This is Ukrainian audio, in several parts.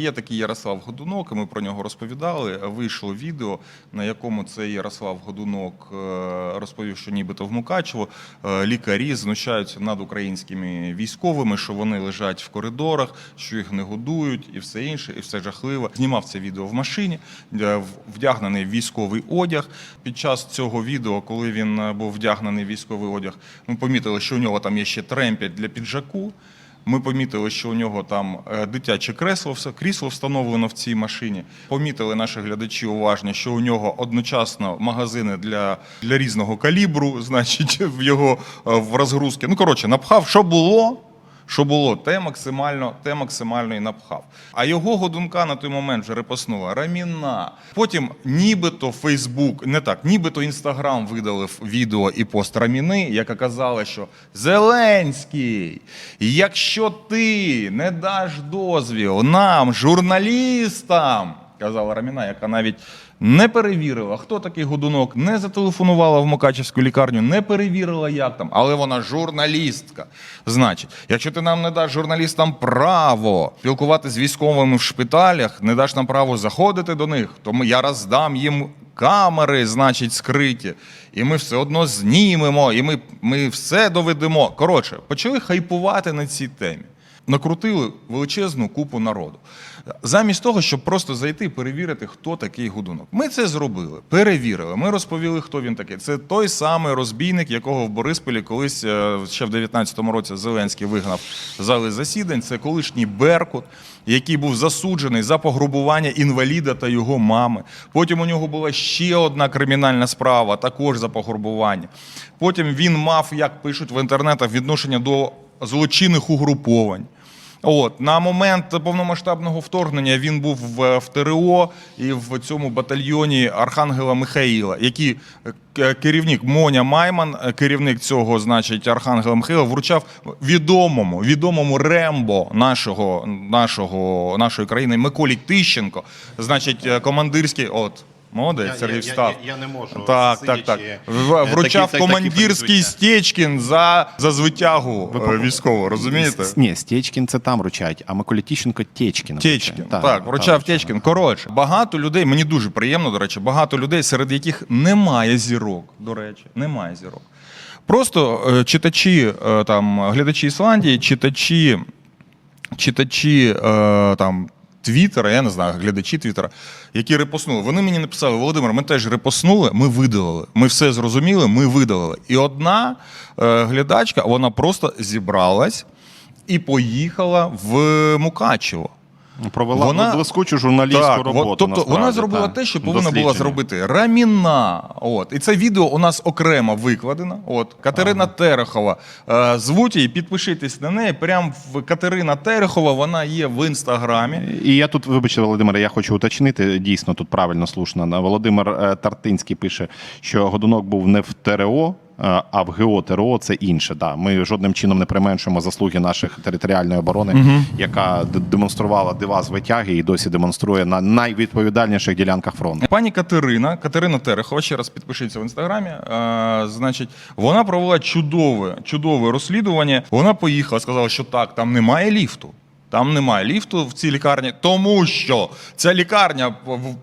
Є такий Ярослав Годунок, і ми про нього розповідали. Вийшло відео, на якому цей Ярослав Годунок е, розповів, що нібито в Мукачево е, лікарі знущаються над українськими військовими, що вони лежать в коридорах, що їх не годують, і все інше, і все жахливо. Знімав це відео в машині, е, вдягнений в військовий одяг. Під час цього відео, коли він був вдягнений в військовий одяг, ми помітили, що у нього там є ще тремпять для піджаку. Ми помітили, що у нього там е, дитяче кресло, крісло встановлено в цій машині. Помітили наші глядачі уважні, що у нього одночасно магазини для, для різного калібру, значить, в його е, в розгрузки. Ну, коротше, напхав, що було. Що було, те максимально, те максимально і напхав. А його годунка на той момент вже репоснула Раміна. Потім нібито Фейсбук, не так, нібито Інстаграм видалив відео і пост Раміни, яка казала, що Зеленський, якщо ти не даш дозвіл нам, журналістам, казала Раміна, яка навіть не перевірила, хто такий годунок, не зателефонувала в Мукачевську лікарню, не перевірила, як там, але вона журналістка. Значить, якщо ти нам не даш журналістам право спілкуватися з військовими в шпиталях, не даш нам право заходити до них, то я роздам їм камери, значить, скриті, і ми все одно знімемо, і ми, ми все доведемо. Коротше, почали хайпувати на цій темі. Накрутили величезну купу народу. Замість того, щоб просто зайти і перевірити, хто такий Гудунок. Ми це зробили, перевірили. Ми розповіли, хто він такий. Це той самий розбійник, якого в Борисполі колись е, ще в 19-му році Зеленський вигнав зали засідань. Це колишній Беркут, який був засуджений за пограбування інваліда та його мами. Потім у нього була ще одна кримінальна справа, також за пограбування. Потім він мав, як пишуть в інтернетах, відношення до злочинних угруповань. От на момент повномасштабного вторгнення він був в, в ТРО і в цьому батальйоні Архангела Михаїла, який е, керівник Моня Майман, е, керівник цього, значить, Архангела Михаїла, вручав відомому, відомому Рембо нашого, нашого, нашої країни Миколі Тищенко, значить, е, командирський. От. Молодець, Я- Сергій я- встав. я- я не можу, Так, так, так. е, В- Вручав такі командирський прізвища. Стечкін за, за звитягу е, військову, розумієте? С- Ні, Стечкін це там вручають, а Миколя Тіщенко Течкін. Течкін. Так, вручав Течкін. Коротше, багато людей, мені дуже приємно, до речі, багато людей, серед яких немає зірок, до речі, немає зірок. Просто е, читачі, е, там, глядачі Ісландії, читачі, читачі е, там. Твіттера, я не знаю, глядачі Твіттера, які репоснули. Вони мені написали: Володимир, ми теж репоснули, ми видалили. Ми все зрозуміли, ми видалили. І одна е, глядачка, вона просто зібралась і поїхала в Мукачево. Провела Вона- блискучу журналістську Так, роботу. от, тобто насправді, вона зробила так. те, що повинна була зробити Раміна. От. І це відео у нас окремо викладено. От. Катерина Терехова. Е, звуть її, підпишитесь на неї. Прям в Катерина Терехова, вона є в інстаграмі. І я тут, вибачте, Володимир, я хочу уточнити. Дійсно, тут правильно слушно. Володимир е, Тартинський пише, що Годунок був не в ТРО. Е, А в ГО ТРО це інше. Да. Ми жодним чином не применшуємо заслуги наших територіальної оборони, яка д- демонструвала дива з витяги і досі демонструє на найвідповідальніших ділянках фронту. Пані Катерина, Катерина Терехова, ще раз підпишіться в інстаграмі. Е, значить, вона провела чудове, чудове розслідування. Вона поїхала, сказала, що так, там немає ліфту. Там немає ліфту в цій лікарні, тому що ця лікарня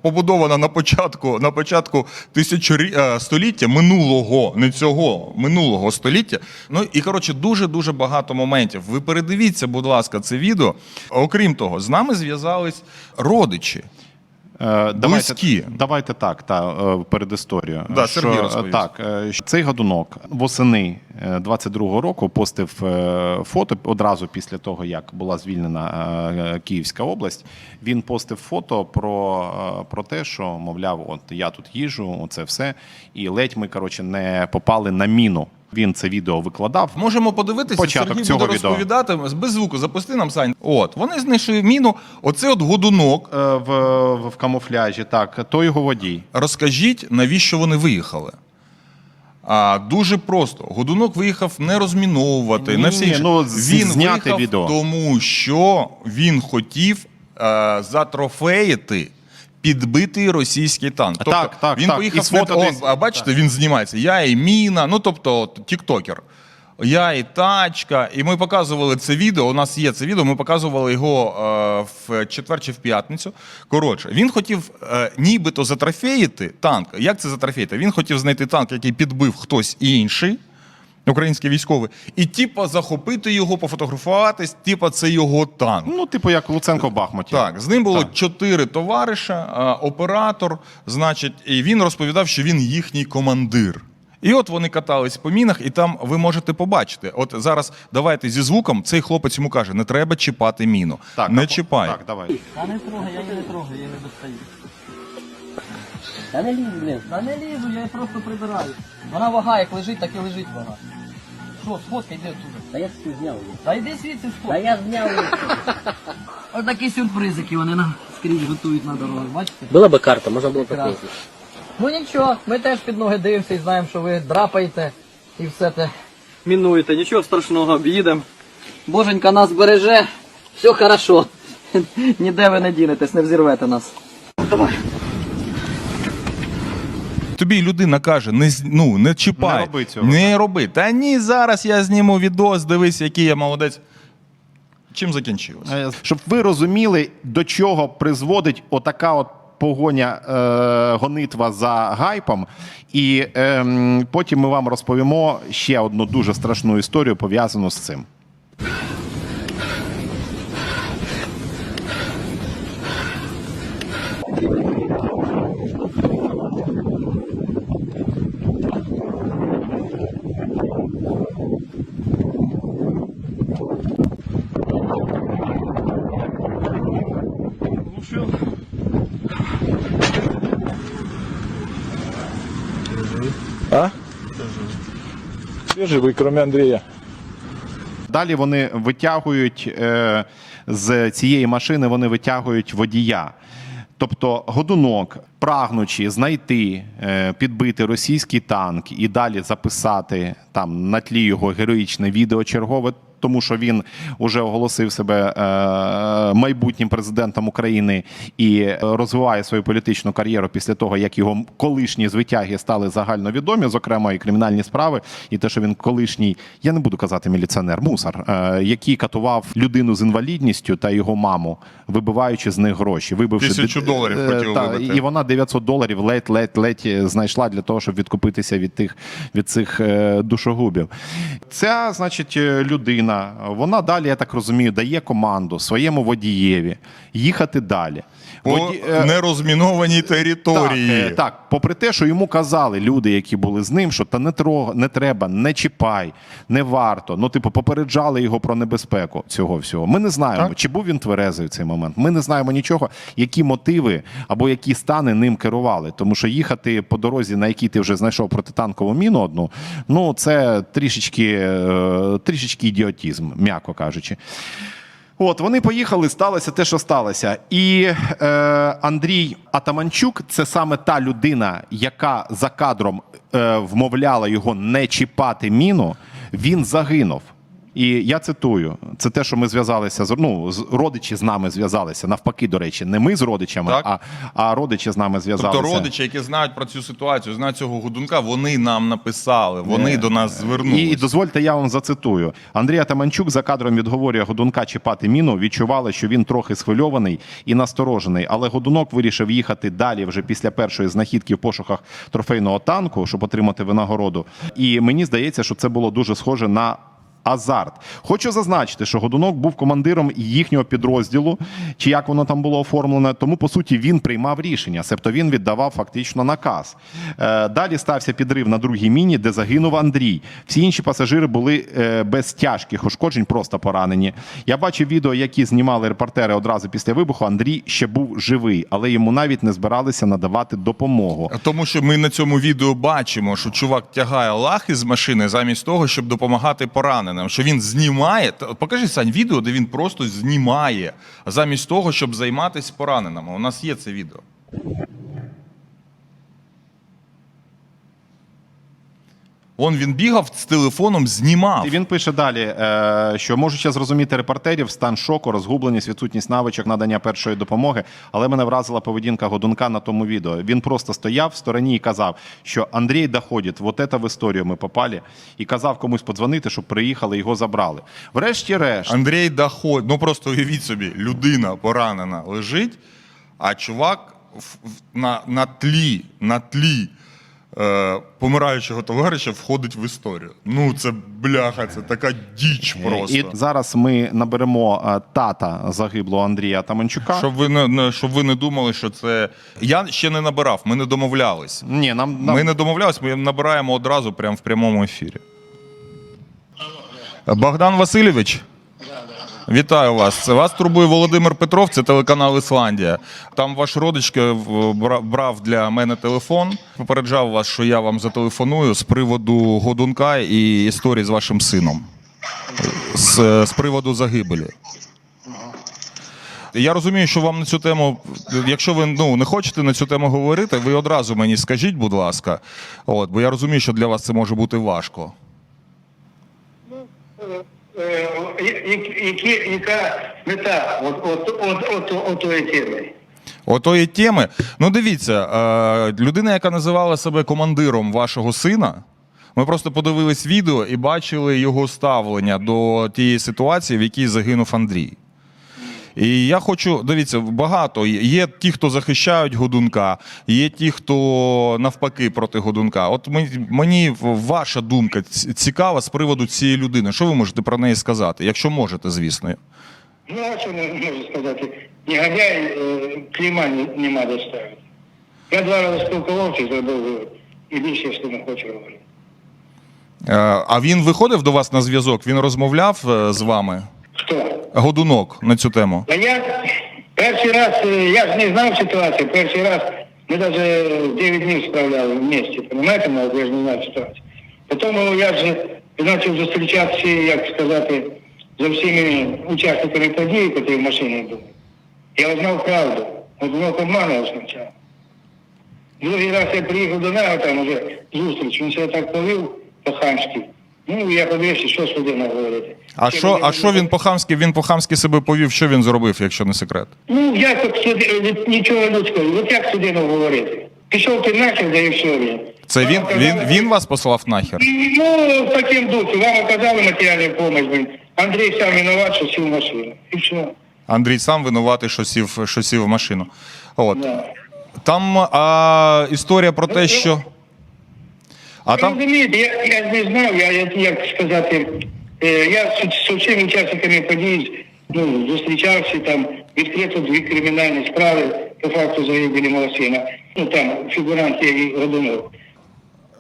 побудована на початку на початку е, століття минулого, не цього минулого століття. Ну і коротше, дуже дуже багато моментів. Ви передивіться, будь ласка, це відео. Окрім того, з нами зв'язались родичі. Е, Близькі. Давайте, давайте так, та е, перед історією. Да, Сергій розповість. так, е, що цей годунок восени е, 22-го року постив е, фото одразу після того, як була звільнена е, Київська область. Він постив фото про, е, про те, що мовляв, от я тут їжу, оце все. І ледь ми коротше не попали на міну. Він це відео викладав. Можемо подивитися, Початок Сергій цього буде відео. розповідати без звуку. Запусти нам Сань. От вони знайшли міну. Оце от годунок. Е, В, в, в камуфляжі, так, то його водій. Розкажіть, навіщо вони виїхали? А, дуже просто. Годунок виїхав не розміновувати, Ні, не все інше. ну, з- він зняти виїхав, відео. тому що він хотів е, затрофеїти. Підбитий російський танк. Тобто Так, так, він так. поїхав сфотатись- а бачите, він знімається. Я і міна. Ну тобто, тіктокер. Я і тачка, і ми показували це відео. У нас є це відео. Ми показували його е, в четвер чи в п'ятницю. Коротше, він хотів е, нібито затрофеїти танк. Як це затрофеїти? Він хотів знайти танк, який підбив хтось інший, український військовий, і типа захопити його, пофотографуватись, типа це його танк. Ну, типу, як Луценко в Бахмуті. Так, з ним було Так. чотири товариша, а, оператор, значить, і він розповідав, що він їхній командир. І от вони катались по мінах, і там ви можете побачити. От зараз давайте зі звуком цей хлопець йому каже: не треба чіпати міну. Так, не а- чіпай. Так, давай. Та не трогай, я її не трогаю, я не достаю. Та не лізь, блін. Та не лізу, я її просто прибираю. Вона вага, як лежить, так і лежить вага. Що, сфоткай, йди отсюди. Та я все зняв. її. Та йди звідси Та сфоткай. я зняв. її. Ось такі сюрпризики вони нам скрізь готують на дорогах, бачите? Була би карта, можна було такого. Ну нічого, ми теж під ноги дивимося і знаємо, що ви драпаєте і все те мінуєте. Нічого страшного, об'їдемо. Боженька нас береже, все хорошо. Ніде ви не дінетесь, не взірвете нас. Тобі людина каже: не ну не чіпай, Не роби цього. Не роби. Та ні, зараз я зніму відос, дивись, який я молодець. Чим закінчилось? Е, Щоб ви розуміли, до чого призводить отака от погоня, е, гонитва за гайпом. І ем, потім ми вам розповімо ще одну дуже страшну історію пов'язану з цим. Все живі, кроме Андрія. Далі вони витягують е, з цієї машини, вони витягують водія. Тобто годунок, прагнучи знайти, е, підбити російський танк і далі записати там на тлі його героїчне відео чергове, тому що він вже оголосив себе е, майбутнім президентом України і е, розвиває свою політичну кар'єру після того, як його колишні звитяги стали загальновідомі, зокрема і кримінальні справи, і те, що він колишній, я не буду казати міліціонер, мусор, е, який катував людину з інвалідністю та його маму, вибиваючи з них гроші, вибивши Тисячу доларів хотів та, вибити. і вона 900 доларів ледь-ледь-ледь знайшла для того, щоб відкупитися від тих від цих душогубів. Ця, значить, е, людина, вона далі, я так розумію, дає команду своєму водієві їхати далі. По Воді- е, нерозмінованій території. так, е, так, попри те, що йому казали люди, які були з ним, що та не трога, не треба, не чіпай, не варто. Ну, типу, попереджали його про небезпеку цього всього. Ми не знаємо, Так. чи був він тверезий в цей момент. Ми не знаємо нічого, які мотиви або які стани ним керували. Тому що їхати по дорозі, на якій ти вже знайшов протитанкову міну одну, ну це трішечки, е, трішечки ідіотізм, м'яко кажучи. От вони поїхали, сталося те, що сталося. І е, Андрій Атаманчук це саме та людина, яка за кадром е, вмовляла його не чіпати міну. Він загинув. І я цитую: це те, що ми зв'язалися з ну, з родичі з нами зв'язалися. Навпаки, до речі, не ми з родичами, Так. а, а родичі з нами зв'язалися. Тобто родичі, які знають про цю ситуацію, знають цього гудунка, вони нам написали, вони до нас звернулися. І, і дозвольте, я вам зацитую. Андрій Атаманчук за кадром відговорює Годунка чіпати міну. Відчували, що він трохи схвильований і насторожений. Але Годунок вирішив їхати далі вже після першої знахідки в пошуках трофейного танку, щоб отримати винагороду. І мені здається, що це було дуже схоже на. Азарт. Хочу зазначити, що Годунок був командиром їхнього підрозділу, чи як воно там було оформлено. Тому по суті він приймав рішення, себто він віддавав фактично наказ. Е, далі стався підрив на другій міні, де загинув Андрій. Всі інші пасажири були е, без тяжких ушкоджень, просто поранені. Я бачив відео, які знімали репортери одразу після вибуху. Андрій ще був живий, але йому навіть не збиралися надавати допомогу. Тому що ми на цьому відео бачимо, що чувак тягає лахи з машини замість того, щоб допомагати пораненим. Що він знімає. Покажи Сань відео, де він просто знімає замість того, щоб займатися пораненими. У нас є це відео. Он він бігав з телефоном, знімав. І він пише далі, е, що можу ще зрозуміти репортерів, стан шоку, розгубленість, відсутність навичок, надання першої допомоги. Але мене вразила поведінка Годунка на тому відео. Він просто стояв в стороні і казав, що Андрій доходить, вот это в історію ми попали, і казав комусь подзвонити, щоб приїхали, його забрали. Врешті-решт, Андрій Даход, ну просто уявіть собі, людина поранена лежить, а чувак на, на тлі, на тлі е, помираючого товариша входить в історію. Ну, це бляха, це така діч просто. і зараз ми наберемо е, тата загиблого Андрія Таманчука. Щоб ви не, не щоб ви не думали, що це. Я ще не набирав, ми не домовлялись. Ні, нам, нам... Ми не домовлялись, ми набираємо одразу прямо в прямому ефірі. Богдан Васильович. Вітаю вас. Вас турбує Володимир Петров, це телеканал Ісландія. Там ваш родичка брав для мене телефон, попереджав вас, що я вам зателефоную з приводу Годунка і історії з вашим сином. З, з приводу загибелі. Я розумію, що вам на цю тему, якщо ви ну, не хочете на цю тему говорити, ви одразу мені скажіть, будь ласка. От, бо я розумію, що для вас це може бути важко. Е, які, яка мета от, от, от, тої теми? Отої теми. Ну, дивіться, е, людина, яка називала себе командиром вашого сина. Ми просто подивились відео і бачили його ставлення до тієї ситуації, в якій загинув Андрій. І я хочу, дивіться, багато. Є ті, хто захищають Годунка, є ті, хто навпаки проти Годунка. От мені, ваша думка цікава з приводу цієї людини. Що ви можете про неї сказати? Якщо можете, звісно. Ну, а що можу сказати? Негодяй е, клейма не, нема доставити. Я два рази спілкувався, зробив. І більше що не хочу говорити. Е, А він виходив до вас на зв'язок? Він розмовляв е, з вами? Хто? Годунок на цю тему. Я перший раз, е, я ж не знав ситуацію, перший раз ми навіть 9 днів справляли вместе, понимаете, но я ж не знав ситуацію. Потім я ж почав зустрічатися, як сказати, з всіми учасниками події, які в машині були. Я узнав правду. Одинок обманував спочатку. Другий раз я приїхав до нього, там уже зустріч, він себе так повів по-хамськи. Ну, я подивився, що з говорити. А що, а що він по-хамськи, він по-хамськи себе повів? Що він зробив, якщо не секрет? Ну, як от сюди, нічого людського, от як судину говорити? Пішов ти нахер, да і все він. Це він, Вам він, він вас послав нахер? Ну, в таким духі. Вам оказали матеріальну допомогу. Андрій сам виноват, що сів в машину. І все. Андрій сам винуватий, що сів, що сів в машину. От. Да. Там а, історія про те, що. А там. розумієте, я, я не знав, я, я як сказати, е, я з, з усіма учасниками подій ну, зустрічався там, відкрито дві кримінальні справи по факту загибелі мого сина. Ну там фігурант є і Годунов.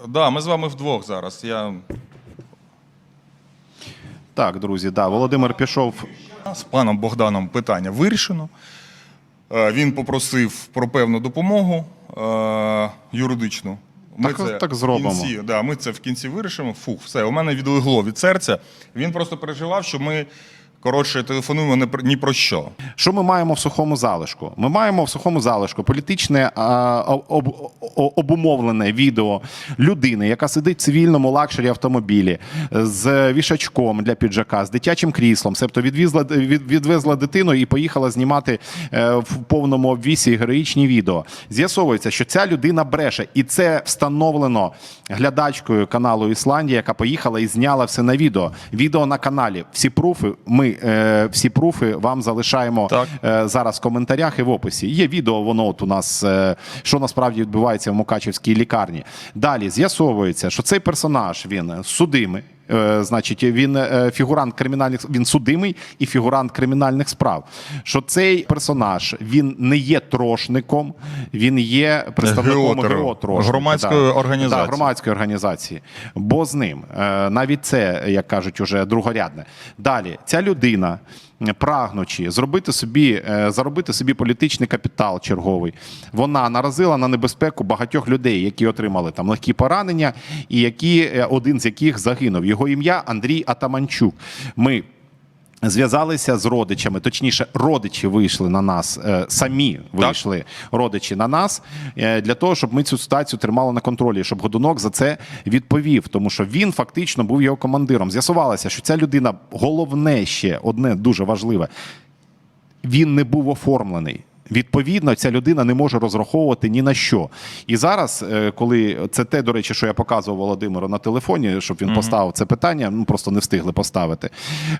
Да, ми з вами вдвох зараз. Я Так, друзі, да, Володимир пішов з паном Богданом питання вирішено. Е, Він попросив про певну допомогу е, юридичну. Так- так зробимо. В кінці, да, ми це в кінці вирішимо. Фух, все, у мене відлегло від серця. Він просто переживав, що ми коротше телефонуємо ні про що. Що ми маємо в сухому залишку? Ми маємо в сухому залишку політичне а, об- обумовлене відео людини, яка сидить в цивільному лакшері автомобілі з вішачком для піджака, з дитячим кріслом, себто відвізла від, відвезла дитину і поїхала знімати е, в повному обвісі героїчні відео. З'ясовується, що ця людина бреше, і це встановлено глядачкою каналу Ісландія, яка поїхала і зняла все на відео. Відео на каналі. Всі пруфи. Ми е, всі пруфи вам залишаємо е, зараз в коментарях і в описі. Є відео, воно от у нас, е, що насправді відбувається в Мукачевській лікарні. Далі з'ясовується, що цей персонаж він судимий. Е, Значить, він е, фігурант кримінальних він судимий і фігурант кримінальних справ. Що цей персонаж він не є трошником, він є представником. ГО Громадської да. організації. Да, громадської організації. Бо з ним е, навіть це, як кажуть, уже другорядне. Далі ця людина. Прагнучи зробити собі, е, заробити собі політичний капітал черговий, вона наразила на небезпеку багатьох людей, які отримали там легкі поранення, і які е, один з яких загинув. Його ім'я Андрій Атаманчук. Ми Зв'язалися з родичами, точніше, родичі вийшли на нас, е, самі вийшли родичі на нас е, для того, щоб ми цю ситуацію тримали на контролі, щоб Годунок за це відповів, тому що він фактично був його командиром. З'ясувалося, що ця людина головне ще одне дуже важливе. Він не був оформлений. Відповідно, ця людина не може розраховувати ні на що. І зараз, е, коли це те, до речі, що я показував Володимиру на телефоні, щоб він поставив це питання, ну просто не встигли поставити.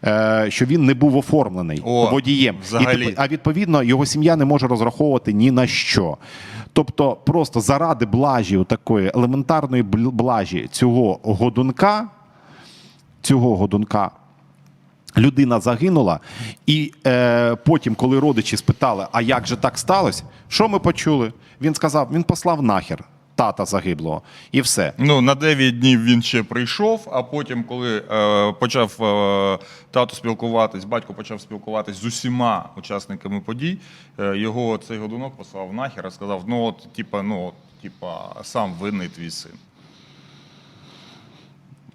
е, Що він не був оформлений О, водієм. Взагалі. типу, а відповідно, його сім'я не може розраховувати ні на що. Тобто, просто заради блажі, такої елементарної блажі цього годунка, цього годунка. Людина загинула, і е, потім, коли родичі спитали, а як же так сталося, що ми почули? Він сказав: він послав нахер тата загиблого, і все. Ну, на 9 днів він ще прийшов, а потім, коли е, почав е, тато спілкуватись, батько почав спілкуватись з усіма учасниками подій, е, його цей годунок послав нахер і сказав: ну, от, типа, ну, от, типа, сам винний твій син.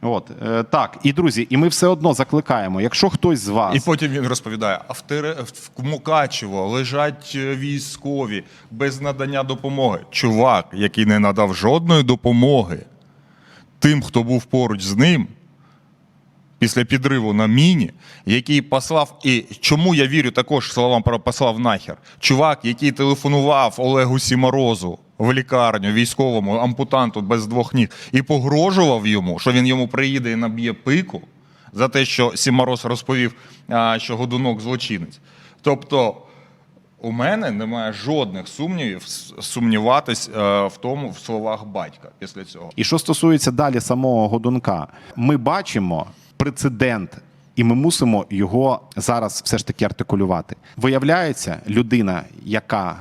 От е, так, і друзі, і ми все одно закликаємо. Якщо хтось з вас І потім він розповідає: а в, Тере, в Мукачево лежать е, військові без надання допомоги. Чувак, який не надав жодної допомоги тим, хто був поруч з ним. Після підриву на міні, який послав, і чому я вірю також словам про послав нахер. Чувак, який телефонував Олегу Сіморозу в лікарню військовому ампутанту без двох ніг і погрожував йому, що він йому приїде і наб'є пику за те, що Сімороз розповів, що годунок злочинець. Тобто, у мене немає жодних сумнівів сумніватись е, в тому в словах батька після цього. І що стосується далі самого Годунка, ми бачимо прецедент, і ми мусимо його зараз все ж таки артикулювати. Виявляється, людина, яка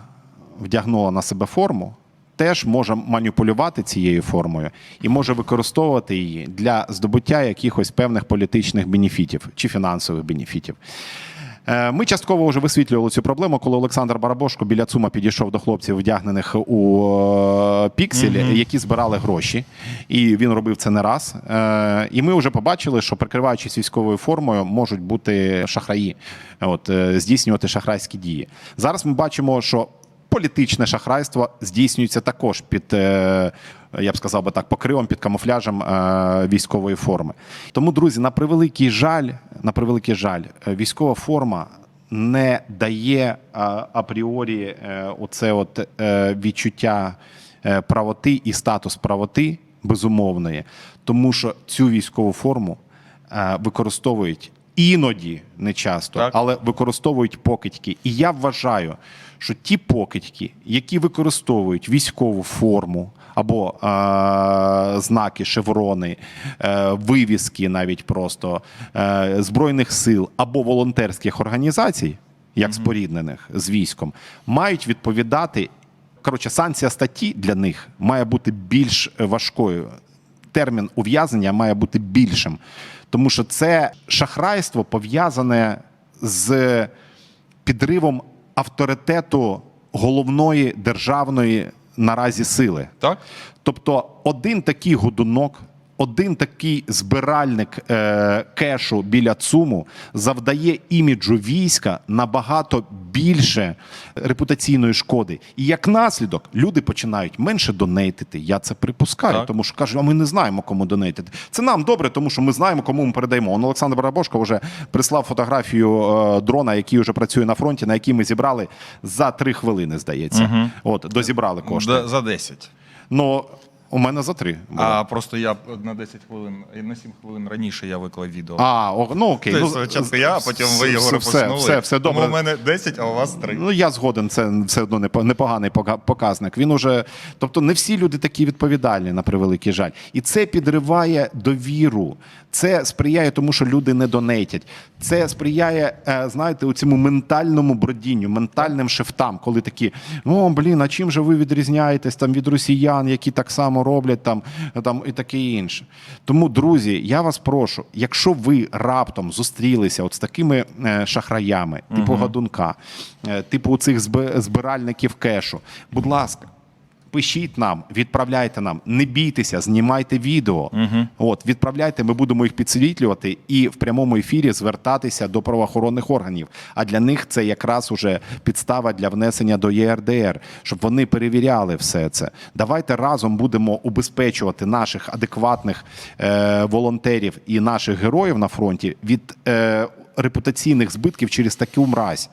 вдягнула на себе форму, теж може маніпулювати цією формою і може використовувати її для здобуття якихось певних політичних бенефітів чи фінансових бенефітів. Е, Ми частково вже висвітлювали цю проблему, коли Олександр Барабошко біля ЦУМа підійшов до хлопців, вдягнених у е, пікселі, які збирали гроші. І він робив це не раз. Е, І ми вже побачили, що прикриваючись військовою формою, можуть бути шахраї, от, здійснювати шахрайські дії. Зараз ми бачимо, що політичне шахрайство здійснюється також під, е, я б сказав би так, покривом під камуфляжем е, військової форми. Тому, друзі, на превеликий жаль, на превеликий жаль, е, військова форма не дає апріорі оце от відчуття правоти і статус правоти безумовної, тому що цю військову форму використовують іноді не часто, Так. але використовують покидьки. І я вважаю, що ті покидьки, які використовують військову форму або е, знаки, шеврони, е, вивіски навіть просто е, збройних сил або волонтерських організацій, як споріднених з військом, мають відповідати. Коротше, санкція статті для них має бути більш важкою термін ув'язнення має бути більшим, тому що це шахрайство пов'язане з підривом авторитету головної державної наразі сили. Так? Тобто, один такий годунок, один такий збиральник е, кешу біля ЦУМу завдає іміджу війська набагато більше репутаційної шкоди. І як наслідок люди починають менше донейтити. Я це припускаю, Так. тому що кажуть, а ми не знаємо, кому донейтити. Це нам добре, тому що ми знаємо, кому ми передаємо. Он Олександр Барабошко вже прислав фотографію е, дрона, який вже працює на фронті, на який ми зібрали за три хвилини, здається. От дозібрали кошти. За 10. Ну, у мене за три. було. А просто я на 10 хвилин, на 7 хвилин раніше я виклав відео. А, о, ну окей. Тобто ну, спочатку я, а потім ви його все, все, все добре. Тому у мене 10, а у вас 3. Ну, я згоден, це все одно непо- непоганий пока- показник. Він уже, тобто, не всі люди такі відповідальні, на превеликий жаль. І це підриває довіру. Це сприяє тому, що люди не донейтять. Це сприяє, е, знаєте, у цьому ментальному бродінню, ментальним шифтам, коли такі: о, блін, а чим же ви відрізняєтесь там від росіян, які так само роблять там, там і таке інше. Тому, друзі, я вас прошу, якщо ви раптом зустрілися от з такими е, шахраями, типу Гадунка, е, типу цих збиральників кешу, будь ласка. Пишіть нам, відправляйте нам, не бійтеся, знімайте відео. От відправляйте, ми будемо їх підсвітлювати і в прямому ефірі звертатися до правоохоронних органів. А для них це якраз уже підстава для внесення до ЄРДР, щоб вони перевіряли все це. Давайте разом будемо убезпечувати наших адекватних е, волонтерів і наших героїв на фронті від е, репутаційних збитків через таку мразь.